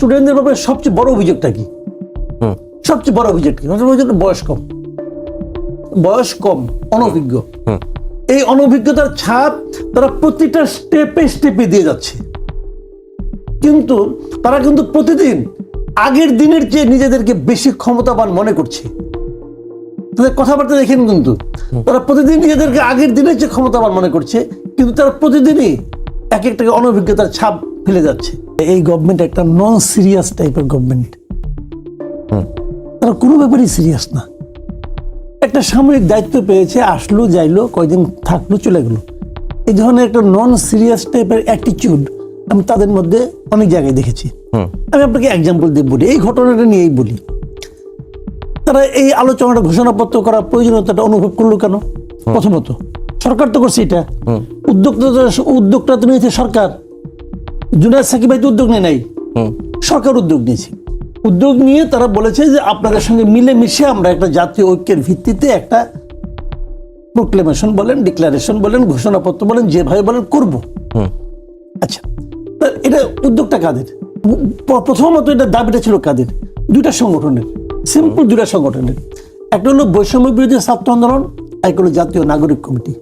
স্টুডেন্টদের ব্যাপারে সবচেয়ে বড় অভিযোগটা কি? হুম। সবচেয়ে বড় অভিযোগ কি? বয়স কম। বয়স কম অনভিজ্ঞ। এই অনভিজ্ঞতার ছাপ তারা প্রতিটা স্টেপে স্টেপে দিয়ে যাচ্ছে। কিন্তু তারা কিন্তু প্রতিদিন আগের দিনের চেয়ে নিজেদেরকে বেশি ক্ষমতাবান মনে করছে। তাদের কথাবার্তা দেখেন কিন্তু তারা প্রতিদিন নিজেদেরকে আগের দিনের চেয়ে ক্ষমতাবান মনে করছে কিন্তু তারা প্রতিদিনই এক একটা অনভিজ্ঞতার ছাপ ফেলে যাচ্ছে। এই গভর্নমেন্ট একটা নন সিরিয়াস টাইপের গভর্নমেন্ট তারা কোনো ব্যাপারেই সিরিয়াস না। একটা সাময়িক দায়িত্ব পেয়েছে আসলো যাইলো কয়দিন থাকল চলে গেলো। এই ধরনের একটা নন সিরিয়াস টাইপের অ্যাটিটিউড আমি তাদের মধ্যে অনেক জায়গায় দেখেছি। আমি আপনাকে এক্সাম্পল দিয়ে বলি এই ঘটনাটা নিয়েই বলি। তারা এই আলোচনাটা ঘোষণাপত্র করার প্রয়োজনীয়তাটা অনুভব করল কেন? প্রথমত সরকার তো করছে এটা। উদ্যোক্তা তো- উদ্যোগটা তো নিয়েছে সরকার। জুনায়দ সাকিব ভাই তো উদ্যোগ নেয় নাই? সরকার উদ্যোগ নিয়েছে। উদ্যোগ নিয়ে তারা বলেছে যে আপনাদের সঙ্গে মিলেমিশে আমরা একটা জাতীয় ঐক্যের ভিত্তিতে একটা প্রোক্লেমেশন বলেন ডিক্লারেশন বলেন ঘোষণাপত্র বলেন যেভাবে বলেন করব। আচ্ছা এটা উদ্যোগটা কাদের? প্রথমত এটা দাবিটা ছিল কাদের? দুইটা সংগঠনের। সিম্পল দুইটা সংগঠনের। একটা হলো বৈষম্য বিরোধী ছাত্র আন্দোলন আর একটা হলো জাতীয় নাগরিক কমিটি।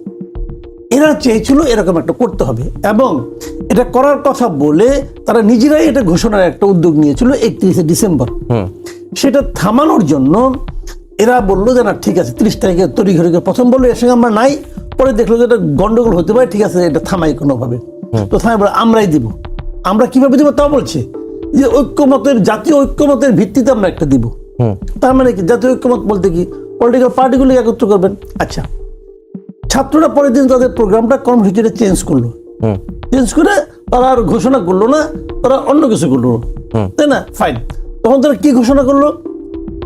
এরা চেয়েছিল এরকম একটা করতে হবে। এবং এটা করার কথা বলে তারা নিজেরাই এটা ঘোষণার একটা উদ্যোগ নিয়েছিল একত্রিশে ডিসেম্বর। সেটা থামানোর জন্য এরা বলল যে না ঠিক আছে তিরিশ তারিখে তৈরি ঘরে প্রথম বলল এর সঙ্গে আমরা নাই। পরে দেখল যে এটা গন্ডগোল হতে পারে। ঠিক আছে এটা থামাই কোনোভাবে। তো থামাই বলে আমরাই দিব। আমরা কীভাবে দিব? তা বলছে যে ঐক্যমতের জাতীয় ঐক্যমতের ভিত্তিতে আমরা একটা দিব। হুম। তার মানে কি? জাতীয় ঐক্যমত বলতে কি? পলিটিক্যাল পার্টিগুলো একত্র করবেন। আচ্ছা ছাত্ররা পরের দিন তাদের প্রোগ্রামটা কর্মসূচিটা চেঞ্জ করল। চেঞ্জ করে তারা আর ঘোষণা করল না তারা অন্য কিছু করল। তাই না? ফাইন তখন তারা কি ঘোষণা করল?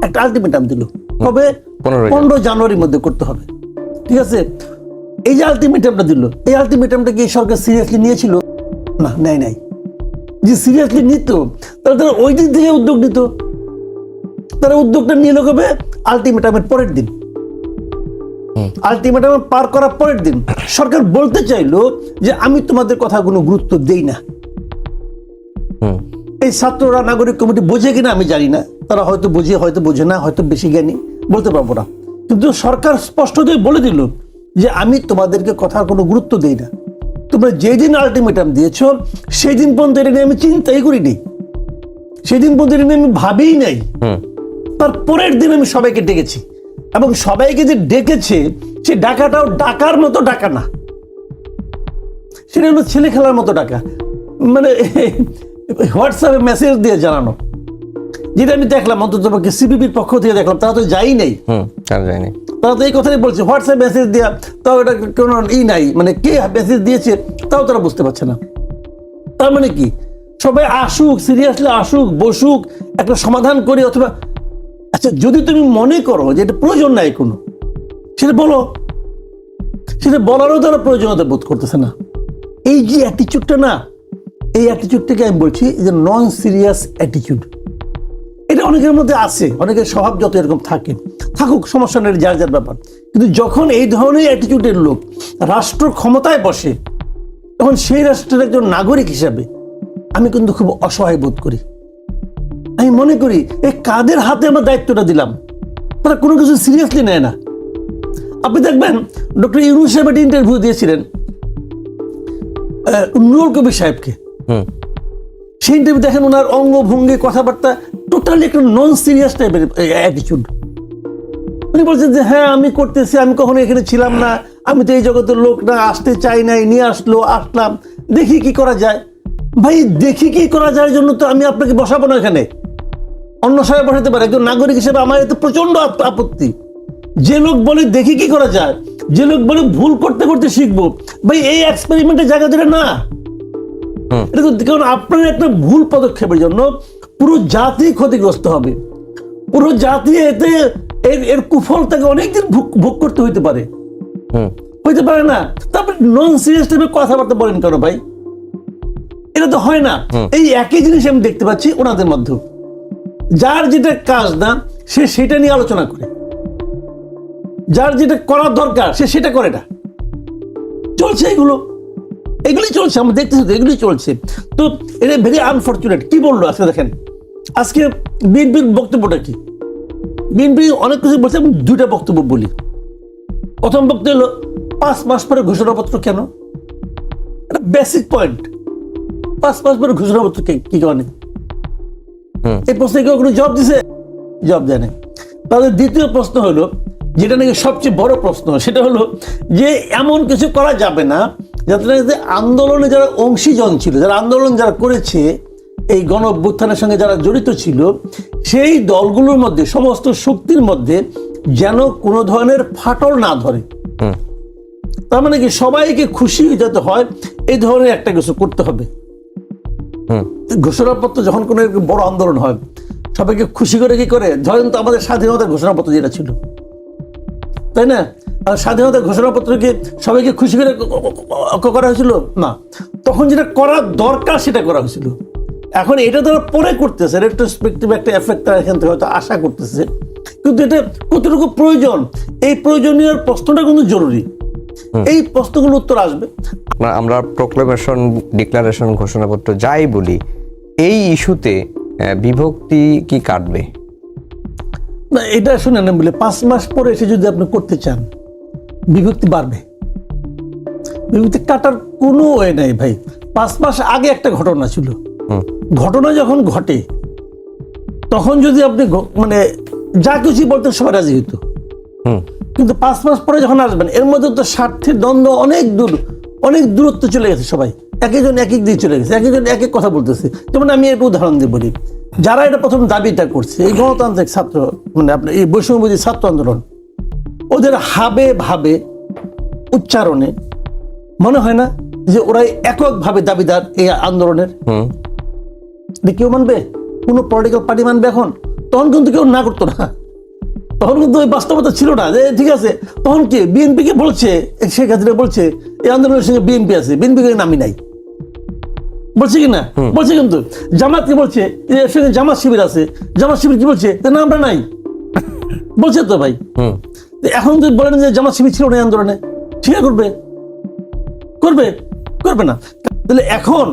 একটা আলটিমেটাম দিল। কবে? পনেরো জানুয়ারির মধ্যে করতে হবে। ঠিক আছে? এই যে আলটিমেটামটা দিল এই আলটিমেটামটা কি সরকার সিরিয়াসলি নিয়েছিল? না নেয় নাই। যে সিরিয়াসলি নিত তাহলে তারা ওই দিন থেকে উদ্যোগ নিত। তারা উদ্যোগটা নিয়ে কবে? আলটিমেটামের পরের দিন। আলটিমেটাম পার করার পরের দিন সরকার বলতে চাইলো যে আমি তোমাদের কথা কোনো গুরুত্ব দেই না। এই ছাত্ররা নাগরিক কমিটি বোঝে কিনা আমি জানি না। তারা হয়তো বোঝে হয়তো বোঝে না হয়তো বেশি জ্ঞানী বলতে পারব না। কিন্তু সরকার স্পষ্টতই বলে দিল যে আমি তোমাদেরকে কথার কোনো গুরুত্ব দেই না। তোমরা যেদিন আলটিমেটাম দিয়েছ সেই দিন পর্যন্ত এটা নিয়ে আমি চিন্তাই করিনি। সেদিন পর্যন্ত এটা নিয়ে আমি ভাবিই নাই। হুম। তার পরের দিন আমি সবাইকে ডেকেছি। এবং সবাইকে যে ডেকেছে সে ডাকাটাও ডাকার মতো ডাকা না। সেটা হলো ছেলে খেলার মতো ডাকা। মানে হোয়াটসঅ্যাপে মেসেজ দিয়ে জানানো। যেটা আমি দেখলাম অন্তত পক্ষে সিপিপির পক্ষ থেকে দেখলাম তারা তো যাই নাই। তারা তো এই কথাই বলছে হোয়াটসঅ্যাপ মেসেজ দেওয়া তাও এটা কোনো ই নাই। মানে কে মেসেজ দিয়েছে তাও তারা বুঝতে পারছে না। তার মানে কি? সবাই আসুক সিরিয়াসলি আসুক বসুক একটা সমাধান করি অথবা আচ্ছা যদি তুমি মনে করো যে এটা প্রয়োজন নাই কোনো, সেটা বলো। সেটা বলারও তারা প্রয়োজনীয়তা বোধ করতেছে না। এই যে অ্যাটিচিউডটা না, এই অ্যাটিচিউডটাকে আমি বলছি যে নন সিরিয়াস অ্যাটিচিউড এটা অনেকের মধ্যে আছে, অনেকের স্বভাব যত এরকম থাকে। থাকুক, সমস্যা নেই, যার যার ব্যাপার। কিন্তু যখন এই ধরনের অ্যাটিটিউডের লোক রাষ্ট্র ক্ষমতায় বসে, তখন সেই রাষ্ট্রের একজন নাগরিক হিসাবে আমি কিন্তু খুব অসহায় বোধ করি। মনে করি এই কাদের হাতে আমার দায়িত্বটা দিলাম? তারা কোনো কিছু সিরিয়াসলি নেয় না। আপনি দেখবেন ডক্টর ইউনুস সাহেব একটা ইন্টারভিউ দিয়েছিলেন নুরুল কবির সাহেবকে। সেই ইন্টারভিউ দেখেন ওনার অঙ্গভঙ্গি কথাবার্তা টোটালি একটা নন সিরিয়াস টাইপের অ্যাটিচিউড উনি বলছেন যে হ্যাঁ আমি করতেছি আমি কখনো এখানে ছিলাম না আমি তো এই জগতের লোক না আসতে চাই নাই নিয়ে আসলো আসলাম দেখি কি করা যায়। ভাই দেখি কি করা যায় জন্য তো আমি আপনাকে বসাবো না এখানে। অন্য সময় বসাতে পারে একজন নাগরিক হিসেবে আমার এতে প্রচণ্ড আপত্তি। যে লোক বলে দেখি কি করা যায় যে লোক বলে ভুল করতে করতে শিখব ভাই এই এক্সপেরিমেন্টের জায়গা ধরে না। এটা তো কারণ আপনার একটা ভুল পদক্ষেপের জন্য পুরো জাতি ক্ষতিগ্রস্ত হবে। পুরো জাতি এতে এর এর কুফল তাকে অনেকদিন ভোগ করতে হইতে পারে। হইতে পারে না। তারপর নন সিরিয়াস টাইপের কথাবার্তা বলেন কেন ভাই? এটা তো হয় না। এই একই জিনিস আমি দেখতে পাচ্ছি ওনাদের মধ্যে যার যেটা কাজ না, সে সেটা নিয়ে আলোচনা করে। যার যেটা করার দরকার, সে সেটা করে না। চলছে এগুলো। এগুলি চলছে, আমরা দেখতেছি এগুলি চলছে। তো এটা ভেরি আনফর্চুনেট কি বলল আজকে দেখেন? আজকে বিএনপির বক্তব্যটা কি? বিএনপি অনেক কিছু বলছে আমি দুইটা বক্তব্য বলি। প্রথম বক্তব্য হলো, পাঁচ মাস পরে ঘোষণাপত্র কেন? এটা বেসিক পয়েন্ট পাঁচ মাস পরে ঘোষণাপত্র কে- কারণে। এই প্রশ্নে কেউ কোনো জবাব দিছে? জবাব দেয় না তাহলে দ্বিতীয় প্রশ্ন হলো যেটা নাকি সবচেয়ে বড় প্রশ্ন সেটা হলো যে এমন কিছু করা যাবে না যাতে নাকি যে আন্দোলনে যারা অংশীজন ছিল যারা আন্দোলন যারা করেছে এই গণ অভ্যুত্থানের সঙ্গে যারা জড়িত ছিল সেই দলগুলোর মধ্যে সমস্ত শক্তির মধ্যে যেন কোনো ধরনের ফাটল না ধরে। তার মানে কি সবাইকে খুশি যাতে হয় এই ধরনের একটা কিছু করতে হবে। ঘোষণাপত্র যখন কোনো বড় আন্দোলন হয়, সবাইকে খুশি করে কি করে? ধরেন তো আমাদের স্বাধীনতার ঘোষণাপত্র যেটা ছিল। তাই না? আর স্বাধীনতার ঘোষণাপত্রকে সবাইকে খুশি করে করা হয়েছিল? না। তখন যেটা করা দরকার সেটা করা হয়েছিল। এখন এটা তারা পরে করতেছে রেট্রোস্পেক্টিভ একটা এফেক্ট তারা এখান থেকে হয়তো আশা করতেছে। কিন্তু এটা কতটুকু প্রয়োজন? এই প্রয়োজনীয় প্রশ্নটা কিন্তু জরুরি। এই প্রশ্নগুলো উত্তর আসবে। আমরা- আমরা প্রোক্লেমেশন ডিক্লারেশন ঘোষণাপত্র যাই বলি এই ইস্যুতে বিভক্তি কি কাটবে? না এটা শুনে না বলে পাঁচ মাস পরে এসে যদি আপনি করতে চান বিভক্তি বাড়বে। বিভক্তি কাটার কোনো ওয়ে নাই ভাই। পাঁচ মাস আগে একটা ঘটনা ছিল। ঘটনা যখন ঘটে তখন যদি আপনি মানে যা কিছু বলতেন সবাই রাজি হইতো। হুম কিন্তু পাঁচ মাস পরে যখন আসবেন এর মধ্যে তো স্বার্থের দ্বন্দ্ব অনেক দূর অনেক দূরত্ব চলে গেছে সবাই। এক একজন এক এক দিকে চলে গেছে এক একজন এক এক কথা বলতেছে। যেমন আমি একটু উদাহরণ দিয়ে বলি যারা এটা প্রথম দাবিটা করছে এই গণতান্ত্রিক ছাত্র মানে আপনার এই বৈষম্যবাদী ছাত্র আন্দোলন ওদের হাবে ভাবে উচ্চারণে মনে হয় না যে ওরা এককভাবে দাবিদার এই আন্দোলনের? কেউ মানবে? কোনো পলিটিক্যাল পার্টি মানবে এখন? তখন কিন্তু কেউ না করতো না। তখন কিন্তু ওই বাস্তবতা ছিল না যে ঠিক আছে তখন কি? বিএনপি কে বলছে শেখ হাসিনা বলছে এই আন্দোলনের সঙ্গে বিএনপি আছে বিএনপি কে নামি নাই। বলছে কি না? বলছে কিন্তু জামাত কি বলছে? এর সঙ্গে জামাত শিবির আছে। জামাত শিবির কি বলছে? না আমরা নাই। বলছে তো ভাই। এখন যদি বলেন যে জামাত শিবির ছিল না এই আন্দোলনে। ঠিক করবে। করবে। করবে না। তাহলে এখন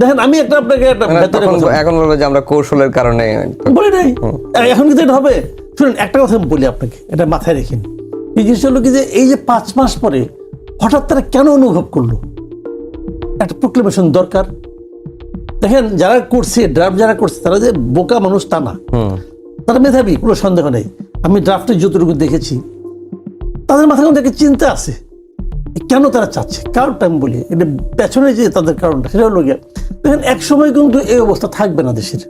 দেখেন আমি একটা আপনাকে একটা মানে এখন বলব যে আমরা কৌশলের কারণে বলি নাই। এখন কিন্তু এটা হবে। শুনুন একটা কথা আমি বলি আপনাকে এটা মাথায় রেখেন। এই জিনিসটা হলো কি যে এই যে পাঁচ মাস পরে হঠাৎ তারা কেন অনুভব করল? একটা প্রোক্লেমেশন দরকার। দেখেন যারা করছে ড্রাফট যারা করছে তারা যে বোকা মানুষ তা না। তারা মেধাবী কোনো সন্দেহ নেই। আমি ড্রাফটে যতটুকু দেখেছি তাদের মাথায় মধ্যে একটা চিন্তা আছে। কেন তারা চাচ্ছে? কারণটা আমি বলি এটা পেছনে যে তাদের কারণটা সেটা হলো গিয়ে দেখেন এক সময় কিন্তু এই অবস্থা থাকবে না দেশের।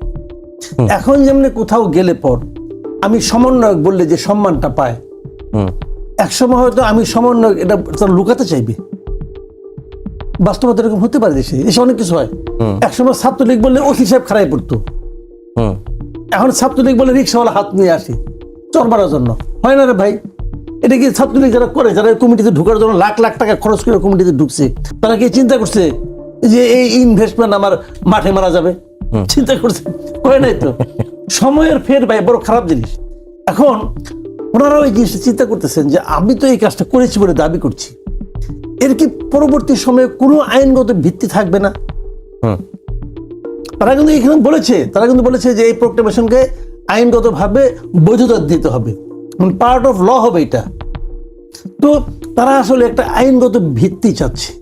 এখন যেমনি কোথাও গেলে পর আমি সমন্বয়ক বললে যে সম্মানটা পায়। হুম। এক সময় হয়তো আমি সমন্বয়ক এটা তারা লুকাতে চাইবে। বাস্তবতা এরকম হতে পারে দেশে এসে অনেক কিছু হয়। এক সময় ছাত্রলীগ বললে ওসি সাহেব খারাই পড়তো। এখন ছাত্রলীগ বলে রিক্সাওয়ালা হাত নিয়ে আসে চর মারার জন্য। হয় না রে ভাই? এটা কি ছাত্রলীগ যারা করে যারা এই কমিটিতে ঢুকার জন্য লাখ লাখ টাকা খরচ করে কমিটিতে ঢুকছে তারা কি চিন্তা করছে যে এই ইনভেস্টমেন্ট আমার মাঠে মারা যাবে? চিন্তা করছে করে নাই তো? সময়ের ফের ভাই বড় খারাপ জিনিস। এখন ওনারাও এই জিনিসটা চিন্তা করতেছেন যে আমি তো এই কাজটা করেছি বলে দাবি করছি। এর কি পরবর্তী সময়ে কোনো আইনগত ভিত্তি থাকবে না? হুম। তারা কিন্তু এখানে বলেছে তারা কিন্তু বলেছে যে এই প্রোক্লেমেশনকে আইনগতভাবে বৈধতা দিতে হবে। পার্ট অফ ল হবে এটা। তো তারা আসলে একটা আইনগত ভিত্তি চাচ্ছে।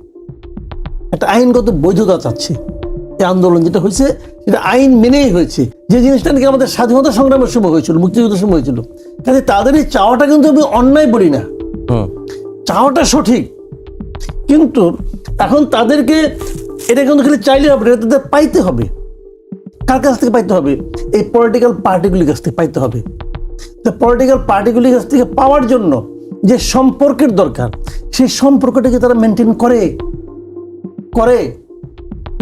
একটা আইনগত বৈধতা চাচ্ছে। এই আন্দোলন যেটা হয়েছে সেটা আইন মেনেই হয়েছে। যে জিনিসটা নাকি আমাদের স্বাধীনতা সংগ্রামের সময় হয়েছিল মুক্তিযুদ্ধের সময় হয়েছিল। কাজে তাদের এই চাওয়াটা কিন্তু আমি অন্যায় বলি না। চাওয়াটা সঠিক। কিন্তু এখন তাদেরকে এটা কিন্তু খালি চাইলে হবে না, তাদের পাইতে হবে। কার কাছ থেকে পাইতে হবে? এই পলিটিক্যাল পার্টিগুলির কাছ থেকে পাইতে হবে। তো পলিটিক্যাল পার্টিগুলির কাছ থেকে পাওয়ার জন্য যে সম্পর্কের দরকার সেই সম্পর্কটাকে তারা মেনটেন করে। করে।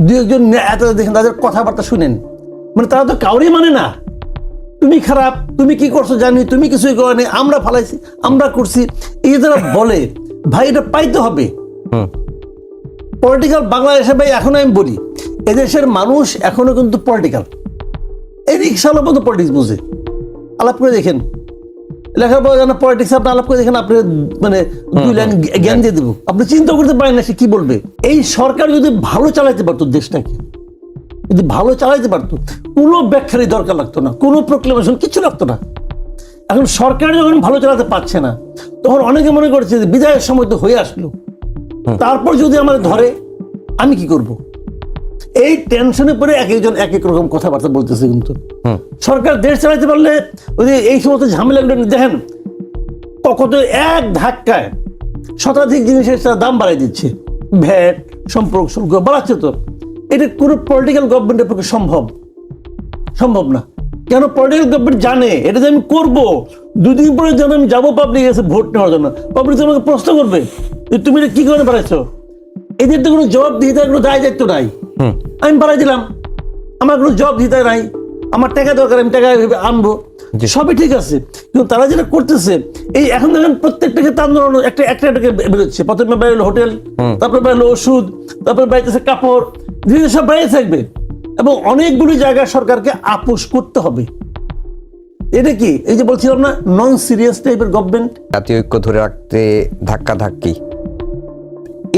দু একজন এত দেখেন তাদের কথাবার্তা শুনেন। মানে তারা তো কাউরই মানে না। তুমি খারাপ তুমি কি করছ জানি তুমি কিছুই করনি আমরা ফালাইছি আমরা করছি। এই যারা বলে ভাই এটা পাইতে হবে। হুম। পলিটিক্যাল বাংলাদেশে ভাই এখন আমি বলি এদেশের মানুষ এখনও কিন্তু পলিটিক্যাল এই রিক্সাওয়ালা মতো পলিটিক্স বুঝে। আলাপ করে দেখেন। লেখাপড়া জানা পলিটিক্স আপনি আলাপ করে দেখেন আপনি মানে দুই লাইন জ্ঞান দিয়ে দেবো। আপনি চিন্তা করতে পারেন না সে কি বলবে। এই সরকার যদি ভালো চালাইতে পারতো দেশটাকে যদি ভালো চালাইতে পারতো কোনো ব্যাখ্যারই দরকার লাগতো না কোনো প্রোক্লেমেশন কিছু লাগতো না। এখন সরকার যখন ভালো চালাতে পারছে না তখন অনেকে মনে করছে যে বিদায়ের সময় তো হয়ে আসলো। তারপর যদি আমার ধরে আমি কি করব? এই টেনশনে পরে এক একজন এক এক রকম কথাবার্তা বলতেছে কিন্তু। সরকার দেশ চালাইতে পারলে ওই এই সমস্ত ঝামেলাগুলো দেখেন কত এক ধাক্কায় শতাধিক জিনিসের তারা দাম বাড়াই দিচ্ছে। ভ্যাট সম্পর্ক শুল্ক বাড়াচ্ছে তো। এটা কোনো পলিটিক্যাল গভর্নমেন্টের পক্ষে সম্ভব। সম্ভব না। কেন পলিটিক্যাল গভর্নমেন্ট জানে? এটা যে আমি করব দুদিন পরে যেন আমি যাব পাবলিক এসে ভোট নেওয়ার জন্য। পাবলিক তো আমাকে প্রশ্ন করবে যে তুমি এটা কি করে পারাচ্ছ এদের তো কোনো জবাব দিতে কোনো দায় দায়িত্ব নাই। আমি বাড়াই দিলাম। আমার কোনো জব দিতে নাই। আমার টাকা দরকার আমি টাকা আনব। সবই ঠিক আছে। কিন্তু তারা যেটা করতেছে এই এখন দেখেন প্রত্যেকটা ক্ষেত্রে আন্দোলন একটা একটা একটা বেরোচ্ছে। প্রথমে বাইরে হোটেল তারপরে বাইরে ওষুধ তারপরে বাইরেছে কাপড়। ধীরে ধীরে সব বাইরে থাকবে। এবং অনেকগুলি জায়গায় সরকারকে আপোষ করতে হবে। এটা কি? এই যে বলছিলাম না নন সিরিয়াস টাইপের গভর্নমেন্ট জাতীয় ঐক্য ধরে রাখতে ধাক্কা ধাক্কি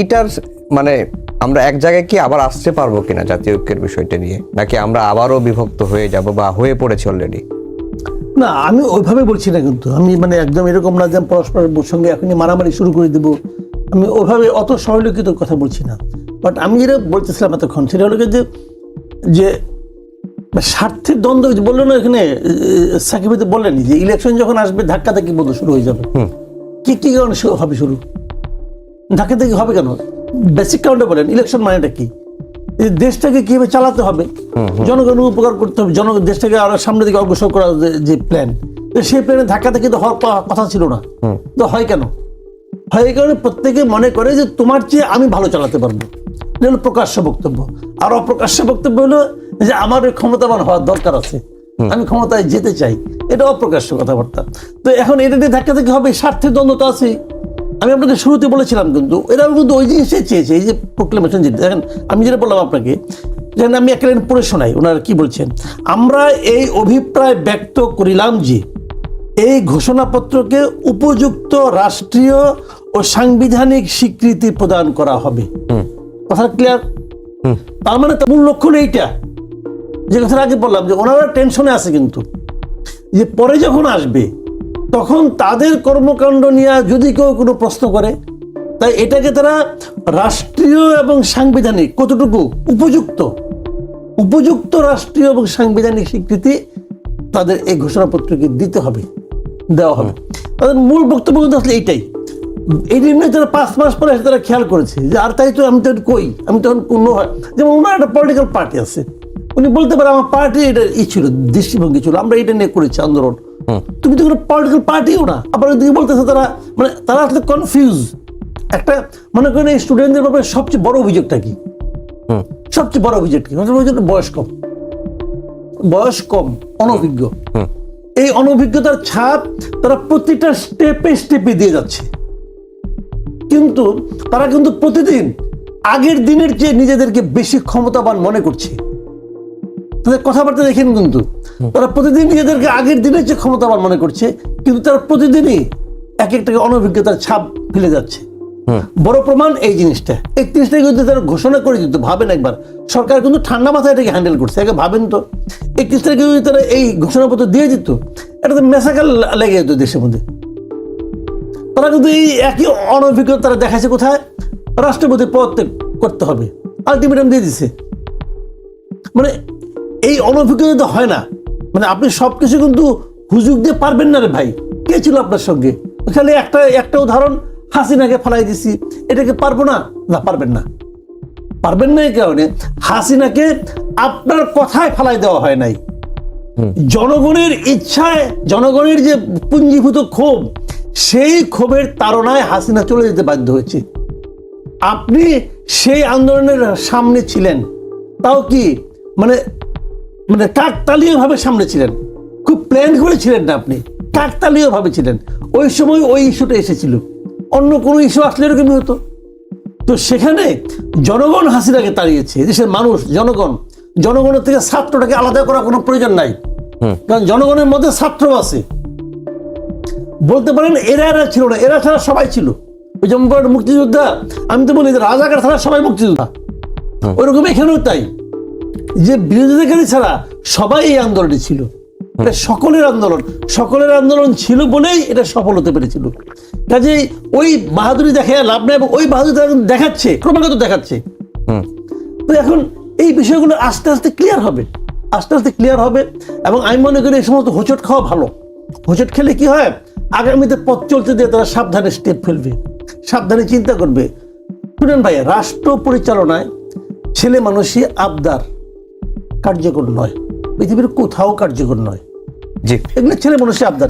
এটার মানে আমরা এক জায়গায় কি আবার আসতে পারব কিনা জাতীয় ঐক্যের বিষয়টা নিয়ে? নাকি আমরা আবারও বিভক্ত হয়ে যাব বা হয়ে পড়েছি অলরেডি না আমি ওইভাবে বলছি না কিন্তু। আমি মানে একদম এরকম না যে পরস্পরের সঙ্গে এখনই মারামারি শুরু করে দেবো। আমি ওইভাবে অত সরলীকৃত কথা বলছি না। বাট আমি যেটা বলতেছিলাম এতক্ষণ সেটা হলো যে যে স্বার্থের দ্বন্দ্ব বলল না এখানে সাকিবিতে বললেন যে ইলেকশন যখন আসবে ধাক্কা ধাক্কি বন্ধ শুরু হয়ে যাবে। কি কি কারণে শুরু হবে শুরু? ধাক্কা ধাক্কি হবে কেন? বেসিক কারণটা বলেন ইলেকশন মানেটা কি? দেশটাকে কীভাবে চালাতে হবে? জনগণের উপকার করতে হবে জন দেশটাকে আরও সামনের দিকে অগ্রসর করার যে- প্ল্যান সেই প্ল্যানে ধাক্কা ধাক্কি তো হওয়ার কথা ছিল না। তো হয় কেন? হয় এই কারণে প্রত্যেকে মনে করে যে তোমার চেয়ে আমি ভালো চালাতে পারব। এটা হলো প্রকাশ্য বক্তব্য। আর অপ্রকাশ্য বক্তব্য হলো যে আমার ক্ষমতাবান হওয়ার দরকার আছে। আমি ক্ষমতায় যেতে চাই। এটা অপ্রকাশ্য কথাবার্তা। তো এখন এটা নিয়ে ধাক্কা থেকে হবে স্বার্থের দ্বন্দ্ব তো আছে আমি আপনাকে শুরুতে বলেছিলাম কিন্তু এরাও কিন্তু ওই জিনিসটাই চেয়েছে এই যে প্রোক্লেমেশন যেটা দেখেন আমি যেটা বললাম আপনাকে যেন আমি একটা লাইন পড়ে শোনাই ওনারা কি বলছেন? আমরা এই অভিপ্রায় ব্যক্ত করিলাম যে এই ঘোষণাপত্রকে উপযুক্ত রাষ্ট্রীয় ও সাংবিধানিক স্বীকৃতি প্রদান করা হবে। কথা ক্লিয়ার তার মানে মূল লক্ষণ এইটা। যে কথাটা আগে বললাম যে ওনারা টেনশনে আছে কিন্তু। যে পরে যখন আসবে তখন তাদের কর্মকাণ্ড নিয়ে যদি কেউ কোনো প্রশ্ন করে, তাই এটাকে তারা রাষ্ট্রীয় এবং সাংবিধানিক কতটুকু উপযুক্ত? উপযুক্ত রাষ্ট্রীয় এবং সাংবিধানিক স্বীকৃতি তাদের এই ঘোষণাপত্রকে দিতে হবে, দেওয়া হবে। তাদের মূল বক্তব্য কিন্তু আসলে এইটাই। এই জন্য তারা পাঁচ মাস পরে তারা খেয়াল করেছে যে, আর তাই তো আমি তো কই? আমি তখন কোনো হয়? যেমন ওনার একটা পলিটিক্যাল পার্টি আছে। উনি বলতে পারে, আমার পার্টি এটা ই ছিল, দৃষ্টিভঙ্গি ছিল, আমরা এটা নিয়ে করেছি আন্দোলন। তুমি তো কোনো পলিটিক্যাল পার্টিও না। আবার ওদিকে বলতেছে তারা মানে তারা আসলে কনফিউজ একটা মনে করেন এই স্টুডেন্টদের ব্যাপারে সবচেয়ে বড় অভিযোগটা কি? সবচেয়ে বড় অভিযোগ কি? বয়স কম। বয়স কম অনভিজ্ঞ। এই অনভিজ্ঞতার ছাপ তারা প্রতিটা স্টেপে স্টেপে দিয়ে যাচ্ছে। কিন্তু তারা কিন্তু প্রতিদিন আগের দিনের চেয়ে নিজেদেরকে বেশি ক্ষমতাবান মনে করছে। তাদের কথাবার্তা দেখেন কিন্তু। তারা প্রতিদিন নিজেদেরকে আগের দিনের চেয়ে ক্ষমতাবান মনে করছে কিন্তু তারা প্রতিদিনই এক একটাকে অনভিজ্ঞতার ছাপ ফেলে যাচ্ছে। বড় প্রমাণ এই জিনিসটা। একত্রিশ তারিখ যদি তারা ঘোষণা করে দিত ভাবেন একবার। সরকার কিন্তু ঠান্ডা মাথায় এটাকে হ্যান্ডেল করছে আগে ভাবেন তো। একত্রিশ তারিখে যদি তারা এই ঘোষণাপত্র দিয়ে দিত। এটা তো মেসাকাল লেগে যেত দেশের মধ্যে। তারা কিন্তু এই একই অনভিজ্ঞতা তারা দেখাচ্ছে কোথায়? রাষ্ট্রপতি পদত্যাগ করতে হবে। আলটিমেটাম দিয়ে দিছে। মানে এই অনভিজ্ঞতা তো হয় না। মানে আপনি সব কিছু কিন্তু হুজুক দিয়ে পারবেন না রে ভাই। কে ছিল আপনার সঙ্গে? খালি একটা একটা উদাহরণ হাসিনাকে ফালাই দিছি। এটাকে পারব না? না পারবেন না। পারবেন না এই কারণে হাসিনাকে আপনার কথায় ফালাই দেওয়া হয় নাই। জনগণের ইচ্ছায় জনগণের যে পুঞ্জীভূত ক্ষোভ সেই ক্ষোভের তাড়নায় হাসিনা চলে যেতে বাধ্য হয়েছে। আপনি সেই আন্দোলনের সামনে ছিলেন। তাও কি? মানে মানে কাকতালীয় ভাবে সামনে ছিলেন খুব প্ল্যান করে ছিলেন না আপনি কাকতালীয় ভাবে ছিলেন। ওই সময় ওই ইস্যুটা এসেছিল। অন্য কোনো ইস্যু আসলে এরকমই হতো। তো সেখানে জনগণ হাসিনাকে তাড়িয়েছে দেশের মানুষ জনগণ। জনগণের থেকে ছাত্রটাকে আলাদা করার কোনো প্রয়োজন নাই। কারণ জনগণের মধ্যে ছাত্র আছে। বলতে পারেন এরা এরা ছিল না এরা ছাড়া সবাই ছিল। ওই যেমন মুক্তিযোদ্ধা আমি তো বলি যে রাজাকার ছাড়া সবাই মুক্তিযোদ্ধা। ওইরকম এখানেও তাই। যে বিরোধিতাকারী ছাড়া সবাই এই আন্দোলনে ছিল। এটা সকলের আন্দোলন। সকলের আন্দোলন ছিল বলেই এটা সফল হতে পেরেছিল। কাজেই ওই বাহাদুরি দেখে লাভ নেই এবং ওই বাহাদুরি দেখাচ্ছে ক্রমাগত দেখাচ্ছে। তো এখন এই বিষয়গুলো আস্তে আস্তে ক্লিয়ার হবে। আস্তে আস্তে ক্লিয়ার হবে এবং আমি মনে করি এই সমস্ত হোঁচট খাওয়া ভালো। হোঁচট খেলে কি হয়? আগামীতে পথ চলতে দিয়ে তারা সাবধানে স্টেপ ফেলবে। সাবধানে চিন্তা করবে। শুনেন ভাই রাষ্ট্র পরিচালনায় ছেলে মানুষই আবদার। কার্যকর নয়। পৃথিবীর কোথাও কার্যকর নয়। জি। এগুলো ছেলে মানুষের আবদার